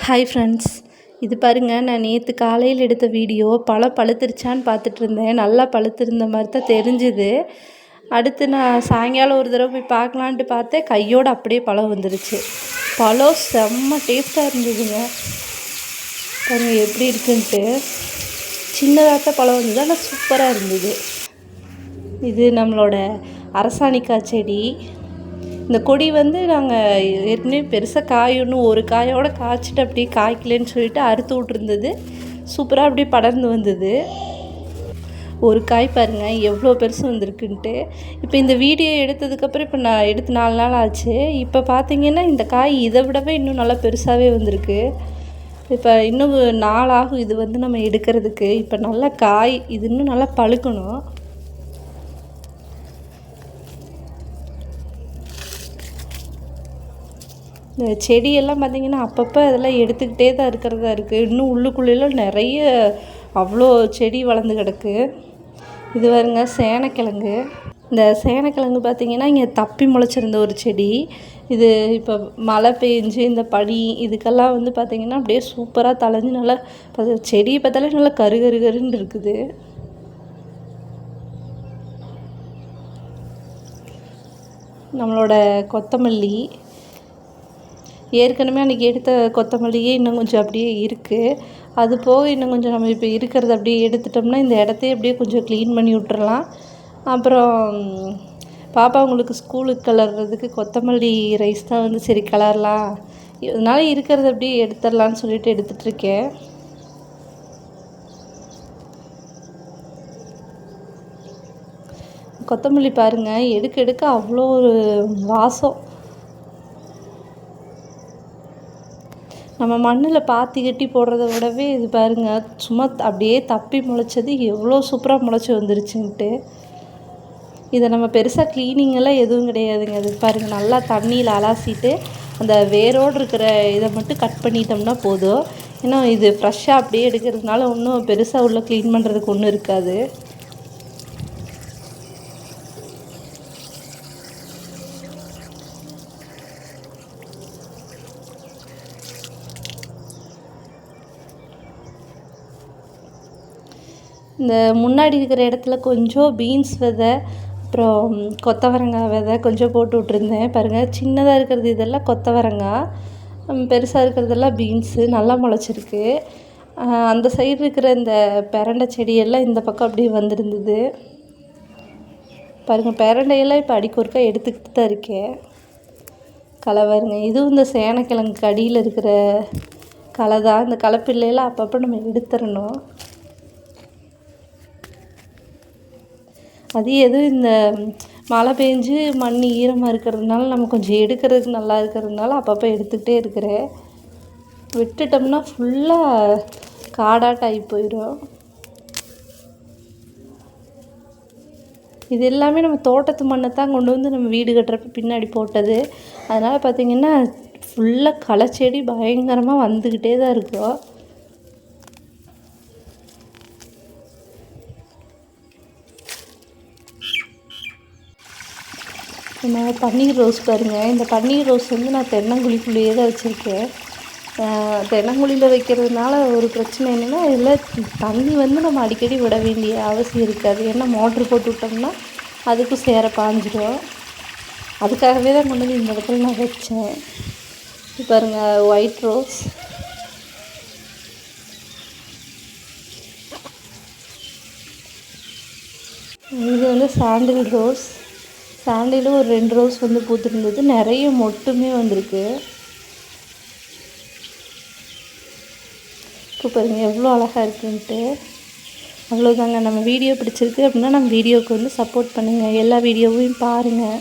Hi friends இது பாருங்கள் நான் நேற்று காலையில் எடுத்த வீடியோ பழம் பழுத்துருச்சான்னு பார்த்துட்டு இருந்தேன் நல்லா பழுத்திருந்த மாதிரி தான் தெரிஞ்சுது. அடுத்து நான் சாயங்காலம் ஒரு தடவை போய் பார்க்கலான்ட்டு பார்த்தேன். கையோடு அப்படியே பழம் வந்துருச்சு. பழம் செம்ம டேஸ்ட்டாக இருந்ததுங்க. பாருங்கள் எப்படி இருக்குன்ட்டு. சின்னதாக தான் பழம் வந்தது ஆனால் சூப்பராக இருந்தது. இது நம்மளோட அரசாணிக்காய் செடி. இந்த கொடி வந்து நாங்கள் ஏற்கனவே பெருசாக காய் ஒரு காயோடு காய்ச்சிட்டு அப்படியே காய்க்கலன்னு சொல்லிட்டு அறுத்து விட்ருந்தது சூப்பராக அப்படியே படர்ந்து வந்தது. ஒரு காய் பாருங்கள் எவ்வளோ பெருசு வந்திருக்குன்ட்டு. இப்போ இந்த வீடியோ எடுத்ததுக்கப்புறம் இப்போ நான் எடுத்து நாலு நாள் ஆச்சு. இப்போ பார்த்தீங்கன்னா இந்த காய் இதை விடவே இன்னும் நல்லா பெருசாகவே வந்திருக்கு. இப்போ இன்னும் நாளாகும் இது வந்து நம்ம எடுக்கிறதுக்கு. இப்போ நல்லா காய் இது இன்னும் நல்லா பழுக்கணும். செடியெல்லாம் பார்த்திங்கன்னா அப்பப்போ அதெல்லாம் எடுத்துக்கிட்டே தான் இருக்கிறதா இருக்குது இன்னும் உள்ளுக்குள்ளேலாம் நிறைய அவ்வளோ செடி வளர்ந்து கிடக்கு. இது வருங்க சேனக்கிழங்கு. இந்த சேனக்கிழங்கு பார்த்திங்கன்னா இங்கே தப்பி முளைச்சிருந்த ஒரு செடி. இது இப்போ மழை பெஞ்சு இந்த பனி இதுக்கெல்லாம் வந்து பார்த்திங்கன்னா அப்படியே சூப்பராக தளைஞ்சு நல்லா செடியை பார்த்தாலே நல்லா கரு கரு கருன்னு இருக்குது. நம்மளோட கொத்தமல்லி ஏற்கனவே அன்றைக்கி எடுத்த கொத்தமல்லியே இன்னும் கொஞ்சம் அப்படியே இருக்குது அது போக இன்னும் கொஞ்சம் நம்ம இப்போ இருக்கிறத அப்படியே எடுத்துட்டோம்னா இந்த இடத்தையே அப்படியே கொஞ்சம் க்ளீன் பண்ணி விட்டுறலாம். அப்புறம் பாப்பா உங்களுக்கு ஸ்கூலுக்கு கலர்றதுக்கு கொத்தமல்லி ரைஸ் தான் வந்து சரி கலரலாம் இதனால இருக்கிறத அப்படியே எடுத்துடலான்னு சொல்லிட்டு எடுத்துகிட்ருக்கேன் கொத்தமல்லி பாருங்கள் எடுக்க எடுக்க அவ்வளோ ஒரு வாசம். நம்ம மண்ணில் பாத்தி கட்டி போடுறத விடவே இது பாருங்கள் சும்மா அப்படியே தப்பி முளைச்சது எவ்வளோ சூப்பராக முளைச்சி வந்துருச்சுன்ட்டு. இதை நம்ம பெருசாக க்ளீனிங்கெல்லாம் எதுவும் கிடையாதுங்க. அது பாருங்கள் நல்லா தண்ணியில் அலாசிட்டு அந்த வேரோடு இருக்கிற இதை மட்டும் கட் பண்ணிட்டோம்னா போதும். ஏன்னா இது ஃப்ரெஷ்ஷாக அப்படியே எடுக்கிறதுனால ஒன்றும் பெருசாக உள்ளே க்ளீன் பண்ணுறதுக்கு ஒன்றும் இருக்காது. இந்த முன்னாடி இருக்கிற இடத்துல கொஞ்சம் பீன்ஸ் விதை அப்புறம் கொத்தவரங்காய் விதை கொஞ்சம் போட்டு விட்ருந்தேன் பாருங்கள் சின்னதாக இருக்கிறது இதெல்லாம் கொத்தவரங்காய் பெருசாக இருக்கிறதெல்லாம் பீன்ஸு நல்லா முளைச்சிருக்கு. அந்த சைடு இருக்கிற இந்த பெரண்டை செடியெல்லாம் இந்த பக்கம் அப்படியே வந்திருந்தது. பாருங்கள் பெரண்டையெல்லாம் இப்போ அடிக்கொருக்கா எடுத்துக்கிட்டு தான் இருக்கேன். களை பாருங்க இதுவும் இந்த சேனக்கிழங்கு அடியில் இருக்கிற களை தான். இந்த களைப்பிள்ளையெல்லாம் அப்பப்போ நம்ம எடுத்துடணும். அது எதுவும் இந்த மழை பெஞ்சு மண் ஈரமாக இருக்கிறதுனால நம்ம கொஞ்சம் எடுக்கிறதுக்கு நல்லா இருக்கிறதுனால அப்பப்போ எடுத்துக்கிட்டே இருக்கிறேன் விட்டுட்டோம்னா ஃபுல்லாக காடாட்டம் ஆகி போயிடும். இது எல்லாமே நம்ம தோட்டத்து மண்ணை தான் கொண்டு வந்து நம்ம வீடு கட்டுறப்ப பின்னாடி போட்டது. அதனால் பார்த்திங்கன்னா ஃபுல்லாக களை பயங்கரமாக வந்துக்கிட்டே தான் இருக்கும். என்ன பன்னீர் ரோஸ் பாருங்கள் இந்த பன்னீர் ரோஸ் வந்து நான் தென்னங்குழிக்குள்ளேயே தான் வச்சுருக்கேன். தென்னங்குழியில் வைக்கிறதுனால ஒரு பிரச்சனை என்னென்னா இதில் தண்ணி வந்து நம்ம அடிக்கடி விட வேண்டிய அவசியம் இருக்காது. ஏன்னா மோட்ரு போட்டு விட்டோம்னா அதுக்கும் சேர பாஞ்சிடும். அதுக்காகவே தான் கொண்டு வந்து இந்த இடத்துல நான் வச்சேன். பாருங்கள் ஒயிட் ரோஸ் இது வந்து சாண்டில் ரோஸ் சாண்டிலும் ஒரு ரெண்டு ரோஸ் வந்து பூத்துருந்தது. நிறைய மொட்டுமே வந்திருக்கு. இப்போ பாருங்கள் எவ்வளோ அழகாக இருக்குன்ட்டு. அவ்வளோதாங்க. நம்ம வீடியோ பிடிச்சிருக்கு அப்படின்னா நம்ம வீடியோவுக்கு வந்து சப்போர்ட் பண்ணுங்கள் எல்லா வீடியோவையும் பாருங்கள்